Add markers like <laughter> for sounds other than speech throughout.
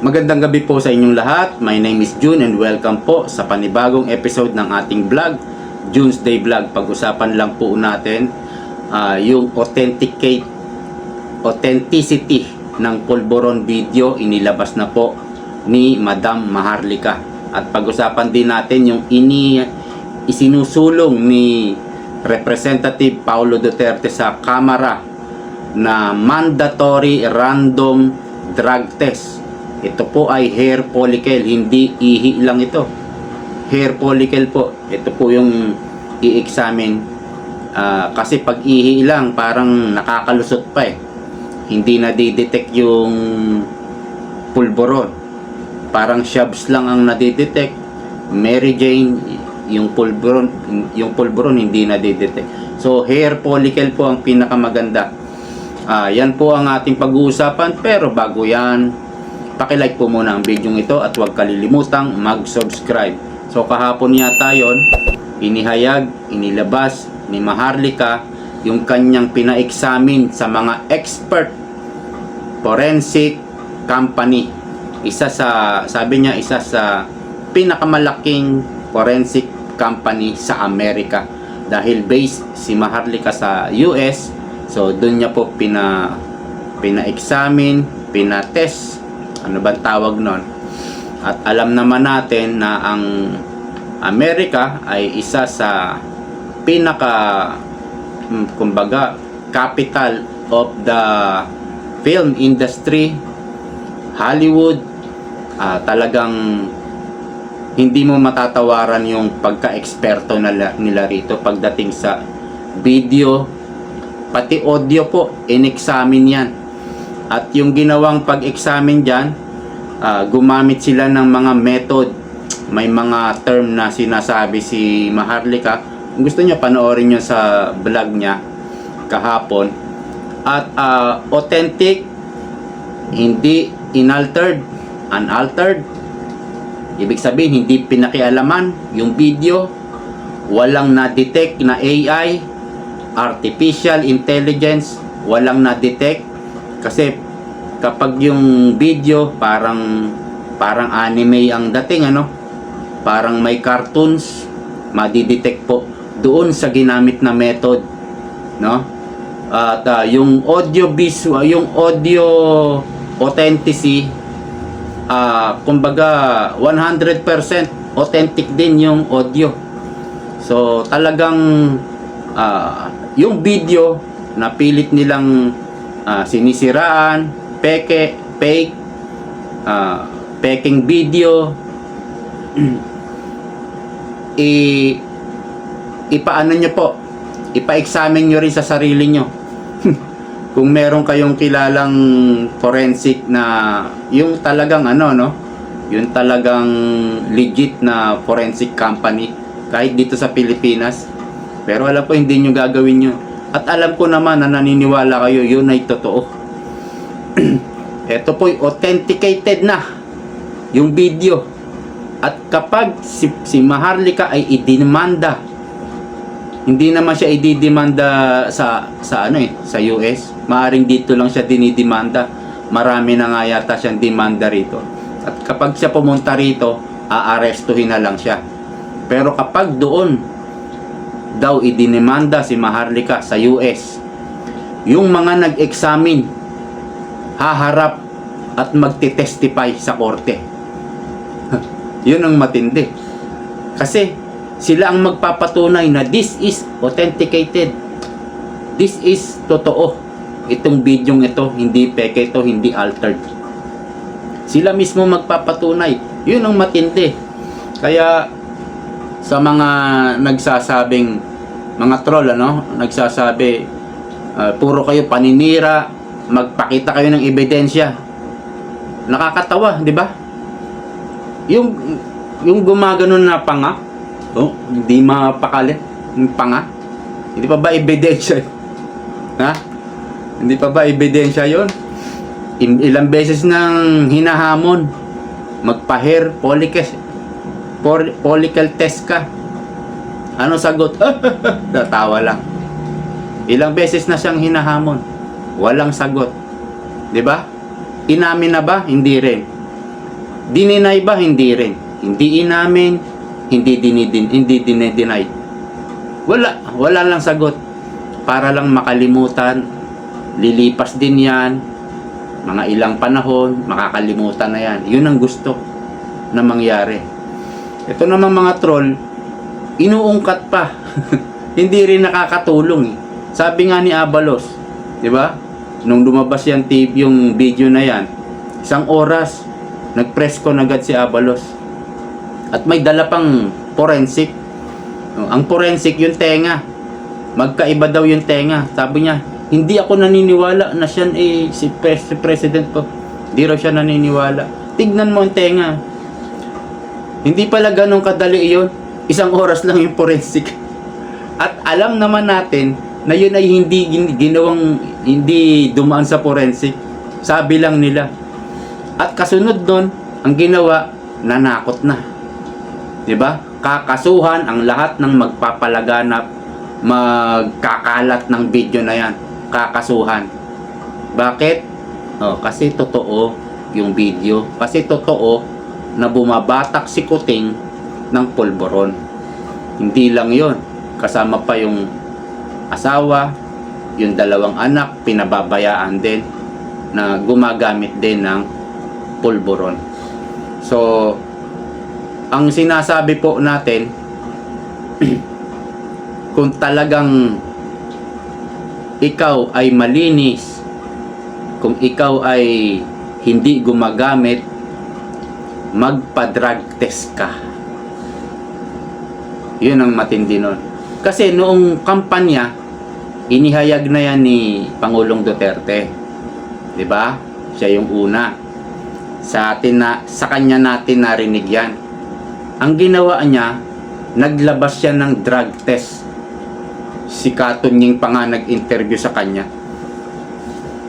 Magandang gabi po sa inyong lahat. My name is June and welcome po sa panibagong episode ng ating vlog, June's Day Vlog. Pag-usapan lang po natin ah, yung authenticate authenticity ng pulburon video inilabas na po ni Madam Maharlika. At pag-usapan din natin yung ini isinusulong ni Representative Paulo Duterte sa Kamara na mandatory random drug test. Ito po ay hair follicle, hindi ihi lang ito. Hair follicle po. Ito po yung i-examine. Ah, kasi pag ihi lang, parang nakakalusot pa eh. Hindi na detect yung pulburon. Parang shabs lang ang nadidetect. Mary Jane, yung pulburon, yung pulburon hindi na detect. So hair follicle po ang pinakamaganda. Ah, yan po ang ating pag-uusapan pero bago yan, pakilike po muna ang video ito at huwag kalilimutang mag-subscribe. So kahapon yata yon inihayag, inilabas ni Maharlika yung kanyang pina-examine sa mga expert forensic company. Isa sa, sabi niya, isa sa pinakamalaking forensic company sa Amerika. Dahil based si Maharlika sa US, so doon niya po pina pina-examine, pina-test, ano ba tawag nun? At alam naman natin na ang Amerika ay isa sa pinaka mm, kumbaga capital of the film industry Hollywood. Ah, talagang hindi mo matatawaran yung pagka-eksperto nila, nila rito pagdating sa video. Pati audio po in-examine yan at yung ginawang pag-examine dyan ah, gumamit sila ng mga method. May mga term na sinasabi si Maharlika. Kung gusto niyo panoorin nyo sa vlog niya kahapon. At ah, authentic hindi inaltered unaltered. Ibig sabihin hindi pinakialaman yung video. Walang na-detect na AI artificial intelligence walang na-detect kasi kapag yung video parang parang anime ang dating ano? Parang may cartoons madidetect po doon sa ginamit na method no? At ah, yung audio visual yung audio authenticity ah kumbaga 100% authentic din yung audio. So talagang ah, yung video na pilit nilang ah, sinisiraan peke fake ah, peking video. <clears throat> I ipaano nyo po? Ipa-examine nyo rin sa sarili nyo. <laughs> Kung meron kayong kilalang forensic na yung talagang ano no? Yung talagang legit na forensic company kahit dito sa Pilipinas. Pero alam ko hindi nyo gagawin yun at alam ko naman na naniniwala kayo yun ay totoo. <clears throat> Ito po'y authenticated na yung video. At kapag si, si Maharlika ay idinimanda hindi naman siya ididemanda sa sa ano eh sa US maaring dito lang siya dinidemanda marami na nga yata siyang demanda rito. At kapag siya pumunta rito aarestuhin na lang siya. Pero kapag doon daw idinimanda si Maharlika sa US yung mga nag-examine haharap at magtitestify sa korte <laughs> yun ang matindi kasi sila ang magpapatunay na this is authenticated. This is totoo. Itong bidyong ito, hindi peke ito, hindi altered. Sila mismo magpapatunay. Yun ang matindi. Kaya sa mga nagsasabing mga troll ano, nagsasabi ah, puro kayo paninira, magpakita kayo ng ebidensya. Nakakatawa, di ba? Yung yung gumaganon na panga, Oh, hindi mapakali. Yung panga. Hindi pa ba ebidensya? Ha? Hindi pa ba ebidensya yon? Ilang beses nang hinahamon. Magpa-hair for, follicle test ka. Ano sagot? <laughs> Natawa lang. Ilang beses na siyang hinahamon. Walang sagot. 'Di ba? Inamin na ba? Hindi rin. Dininay ba? Hindi rin. Hindi inamin, hindi dinidin, hindi dinideny. Wala, wala lang sagot. Para lang makalimutan, lilipas din yan, mga ilang panahon, makakalimutan na yan. Yun ang gusto na mangyari. Ito naman mga troll, inuungkat pa. <laughs> Hindi rin nakakatulong eh. Sabi nga ni Abalos, 'di ba? Nung lumabas yan TV yung video na yan, isang oras nagpress ko agad si Abalos. At may dala pang forensic. Ang forensic yung tenga. Magkaiba daw yung tenga. Sabi niya, hindi ako naniniwala na siya eh, si, pres- si president ko. Hindi raw siya naniniwala. Tignan mo ang tenga. Hindi pala ganun kadali yun. Isang oras lang yung forensic. At alam naman natin na yun ay hindi gin- ginawang, hindi dumaan sa forensic. Sabi lang nila. At kasunod nun, ang ginawa, nanakot na. 'Di ba? Kakasuhan ang lahat ng magpapalaganap, magkakalat ng video na 'yan. Kakasuhan. Bakit? Oh, kasi totoo yung video. Kasi totoo na bumabatak si Kuting ng pulboron. Hindi lang 'yon. Kasama pa yung asawa, yung dalawang anak, pinababayaan din na gumagamit din ng pulboron. So, ang sinasabi po natin, <clears throat> kung talagang ikaw ay malinis, kung ikaw ay hindi gumagamit, magpa-drug test ka. Yun ang matindi nun. Kasi noong kampanya, inihayag na yan ni Pangulong Duterte. 'Di ba? Siya yung una. Sa atin na sa kanya natin narinig 'yan. Ang ginawa niya, naglabas siya ng drug test. Si Katunying pa nga nag-interview sa kanya.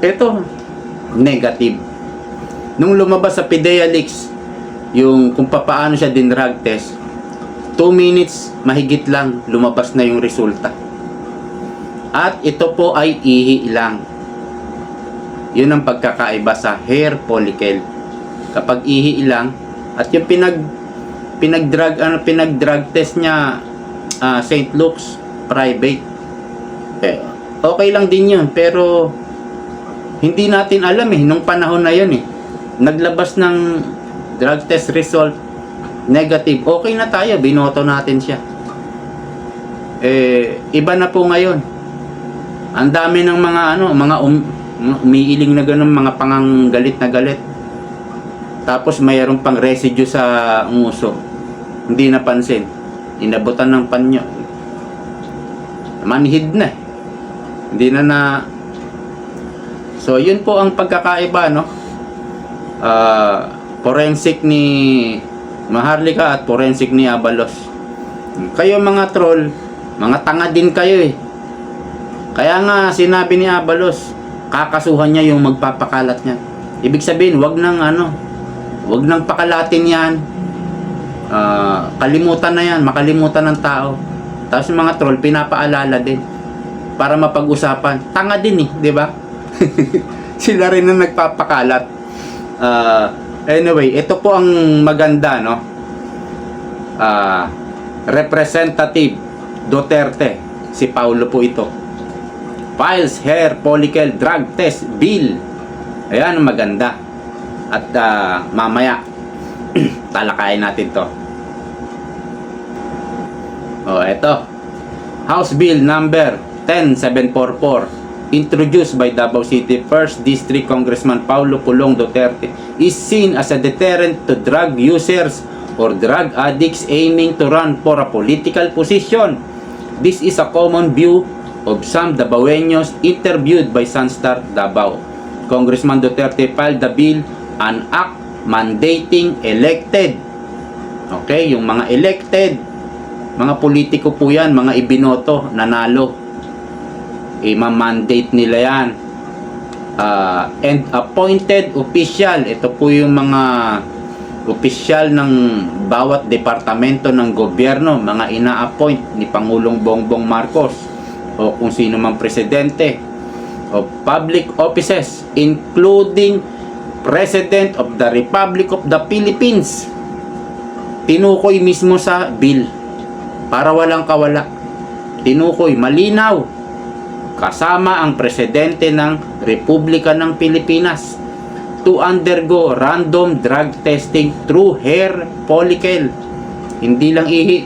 Ito, negative. Nung lumabas sa PDEA Leaks, yung kung papaano siya din drug test, 2 minutes mahigit lang lumabas na yung resulta. At ito po ay ihi lang. Yun ang pagkakaiba sa hair follicle. Kapag ihi lang at yung pinag pinag-drug ano pinag-drug test niya ah, St. Luke's private. Eh, okay lang din yun pero hindi natin alam eh nung panahon na yun eh. Naglabas ng drug test result negative. Okay na tayo, binoto natin siya. Eh iba na po ngayon. Ang dami ng mga ano, mga um, umiiling na ganun, mga pangang galit na galit. Tapos mayroon pang residue sa nguso. Hindi napansin. Inabutan ng panyo. Manhid na. eh. Hindi na na... So, yun po ang pagkakaiba, no? Ah, forensic ni Maharlika at forensic ni Abalos. Kayo mga troll, mga tanga din kayo eh. Kaya nga sinabi ni Abalos, kakasuhan niya yung magpapakalat niya. Ibig sabihin, wag nang ano, wag nang pakalatin yan. Ah, kalimutan na yan, makalimutan ng tao. Tapos mga troll, pinapaalala din para mapag-usapan. Tanga din eh, di ba? <laughs> Sila rin ang nagpapakalat. Ah, anyway, ito po ang maganda, no? Ah, Representative Duterte, si Paulo po ito. Files Hair Follicle Drug Test Bill. Ayan maganda. At ah, mamaya, <clears throat> talakayin natin to. Oh, eto. House Bill number 10744 introduced by Davao City 1st District Congressman Paulo Pulong Duterte is seen as a deterrent to drug users or drug addicts aiming to run for a political position. This is a common view of some Davaoenos interviewed by Sunstar Davao. Congressman Duterte filed the bill an act mandating elected Okay, yung mga elected, mga politiko po yan, mga ibinoto, nanalo. I-mandate nila yan. Ah, and appointed official, ito po yung mga opisyal ng bawat departamento ng gobyerno, mga ina-appoint ni Pangulong Bongbong Marcos o kung sino mang presidente o public offices including President of the Republic of the Philippines. Tinukoy mismo sa bill para walang kawala. Tinukoy malinaw kasama ang presidente ng Republika ng Pilipinas to undergo random drug testing through hair follicle. Hindi lang ihi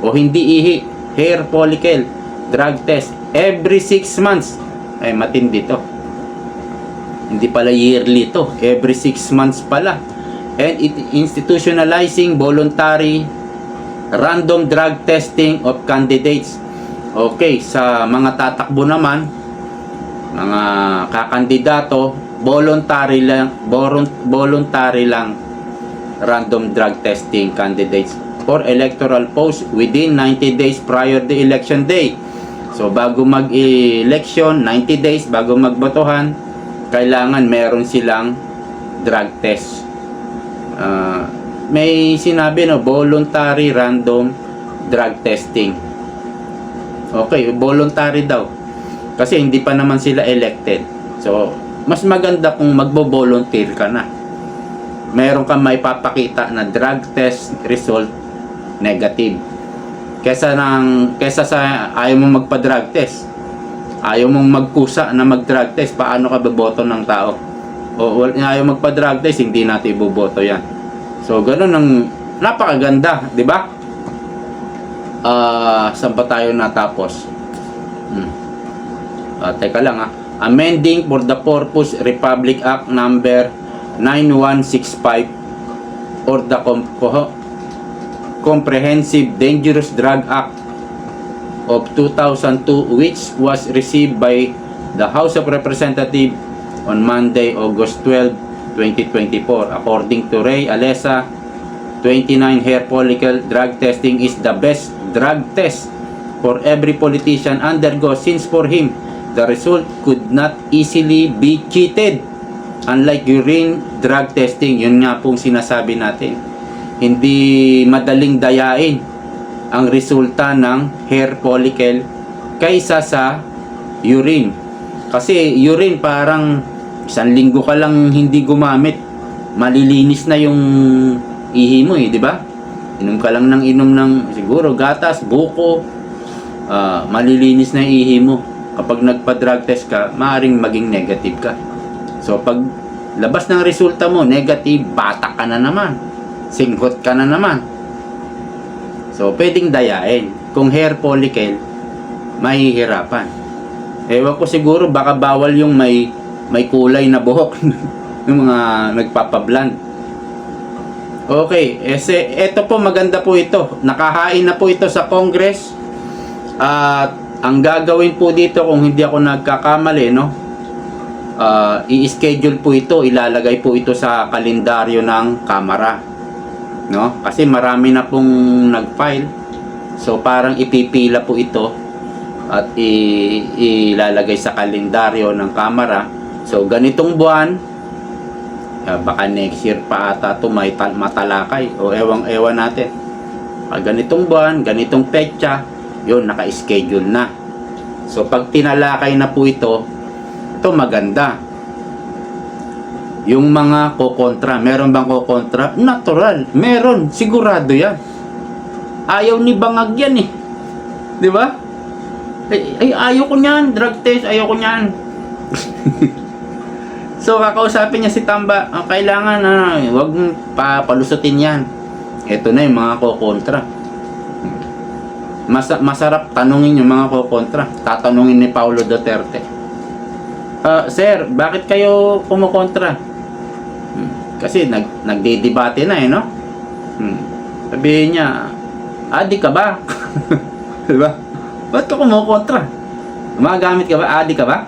o hindi ihi, hair follicle drug test every 6 months. Ay matindi to. Hindi pala yearly to, every 6 months pala. And it institutionalizing voluntary random drug testing of candidates. Okay, sa mga tatakbo naman, mga kakandidato, voluntary lang, volun- voluntary lang random drug testing candidates for electoral post within 90 days prior the election day. So bago mag-election, 90 days bago magbotohan, kailangan meron silang drug test. Ah, may sinabi no, voluntary random drug testing. Okay, voluntary daw. Kasi hindi pa naman sila elected. So, mas maganda kung magbo-volunteer ka na. Meron kang may papakita na drug test result negative. Kesa nang kesa sa ayaw mong magpa-drug test. Ayaw mong magkusa na mag-drug test, paano ka boboto ng tao? O ayaw magpa-drug test, hindi natin iboboto 'yan. So, ganun ang napakaganda, 'di ba? Ah, saan ba tayo natapos? Hmm. Ah, teka lang ah. Amending for the Purpose Republic Act number 9165 or the Com- Co- Comprehensive Dangerous Drug Act of 2002 which was received by the House of Representatives on Monday, August 12, 2024. According to Ray Alesa, 29 hair follicle drug testing is the best drug test for every politician undergo since for him the result could not easily be cheated unlike urine drug testing. Yun nga pong sinasabi natin. Hindi madaling dayain ang resulta ng hair follicle kaysa sa urine. Kasi urine parang isang linggo ka lang hindi gumamit. Malilinis na yung ihi mo eh, di ba? Inom ka lang ng inom ng siguro gatas, buko, ah, malilinis na ihi mo. Kapag nagpa-drug test ka, maaaring maging negative ka. So pag labas ng resulta mo, negative, bata ka na naman. Singkot ka na naman. So pwedeng dayain. Kung hair follicle, mahihirapan. Ewan ko siguro baka bawal yung may may kulay na buhok <laughs> ng mga nagpapabland. Okay, ese, ito po maganda po ito. Nakahain na po ito sa Congress. At ang gagawin po dito kung hindi ako nagkakamali, no? ah, i-schedule po ito, ilalagay po ito sa kalendaryo ng Kamara. No? Kasi marami na pong nag-file. So parang ipipila po ito at ilalagay sa kalendaryo ng Kamara. So ganitong buwan, Ah, baka next year pa ata ito may tal- matalakay. O ewang ewan natin. Pag ganitong buwan, ganitong petsa yun, naka-schedule na. So pag tinalakay na po ito ito maganda. Yung mga kokontra meron bang kokontra? natural, meron, sigurado yan. Ayaw ni Bangag yan eh. Di ba? ay, ay ayaw ko niyan, drug test ayaw ko niyan <laughs> So kakausapin niya si Tamba, ang kailangan na wag mong papalusutin 'yan. Ito na yung mga kokontra. Mas masarap tanungin yung mga kokontra. Tatanungin ni Paulo Duterte. Ah, sir, bakit kayo kumukontra? Hmm, Kasi nag nagdedebate na eh, no? Hmm. Sabihin niya, adi ka ba? <laughs> diba? Ba't ka kumukontra? Gumagamit ka ba? Adi ka ba?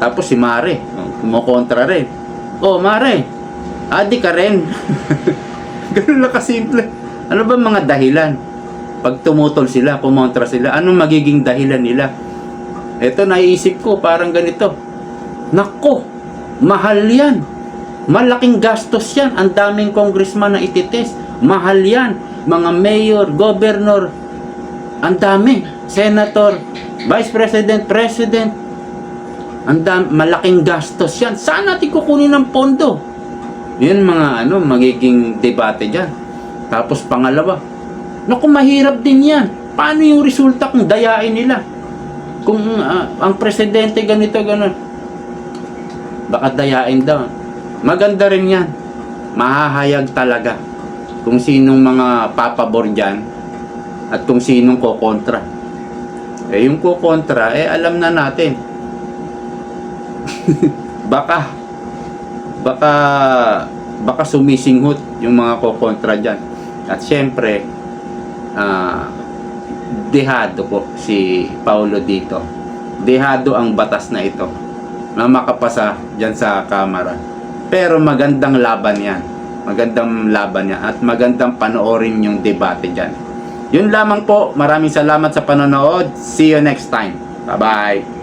Tapos si Mare, kumukontra rin. Oh, Mare, adi ka rin. <laughs> Ganun lang kasimple. Ano ba mga dahilan? Pag tumutol sila, kumontra sila, anong magiging dahilan nila? Ito, naiisip ko, parang ganito. Nako, mahal yan. Malaking gastos yan. Ang daming congressman na ititest. Mahal yan. Mga mayor, governor, ang dami. Senator, vice president, president, Ang malaking gastos yan. Saan natin kukunin ng pondo? Yun mga ano, magiging debate dyan. Tapos pangalawa, naku mahirap din yan. Paano yung resulta kung dayain nila? Kung ah, ang presidente ganito, gano'n. Baka dayain daw. Maganda rin yan. Mahahayag talaga kung sinong mga papabor dyan at kung sinong kokontra. Eh yung kokontra, eh alam na natin. <laughs> baka baka baka sumisinghot yung mga kokontra dyan. At syempre, ah dehado po si Paulo dito. Dehado ang batas na ito na makapasa dyan sa kamara. Pero magandang laban yan. Magandang laban yan. At magandang panoorin yung debate dyan. Yun lamang po. Maraming salamat sa panonood. See you next time. Bye-bye.